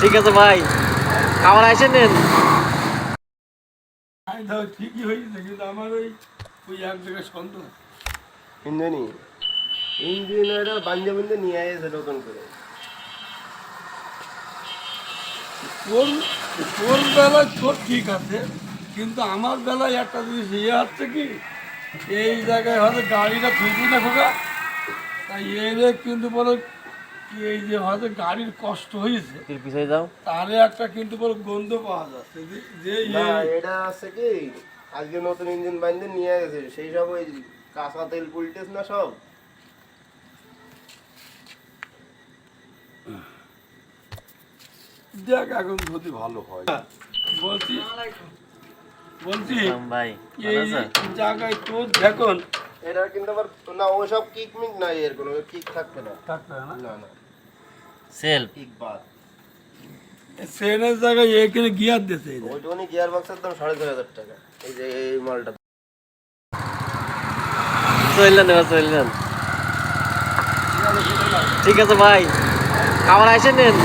ঠিক আছে ভাই। খাবার এসে নেন। ঠিকই হয়েছে কিন্তু আমার ওই ওই এক জায়গায় সন্দেহ ইঞ্জিনি ইঞ্জিনিয়াররা বাঞ্জা বিন্দু নিয়ে আসে নতুন করে। তোর তোর বেলায় তোর ঠিক আছে কিন্তু আমার বেলায় একটা জিনিস ইয়ে হচ্ছে কি? এই জায়গায় হয়তো গাড়িটা ফিরবি না খোকা। তাই এলে কিন্তু বলো কি এই যে হয়তো গাড়ির কষ্ট হয়েছে? পিছিয়ে যাও। তারে একটা কিন্তু বড় গন্ধ পাওয়া যাচ্ছে। যে- এটা আছে কি আজকে নতুন ইঞ্জিন বান্ধে নিয়ে গেছে। সেই সব ওই কাঁচা তেল পুলটেস না সব? দেখ এখন যদি ভালো হয়। বলছি বলছি এই জায়গায় তোর দেখুন এটা কিন্তু আবার না ওসব কিক মিক নাই এর কোনো কিক থাকবে না। থাকবে না না? না সেলফ কিক বাদ। সেনের জায়গায় এখানে গিয়ার দিতে ওইটুকুনি গিয়ার বক্সের দাম সাড়ে ছয় হাজার টাকা। এই যে এই মালটা। চললেন এবার চললেন। ঠিক আছে ভাই। খাবার এসে নেন?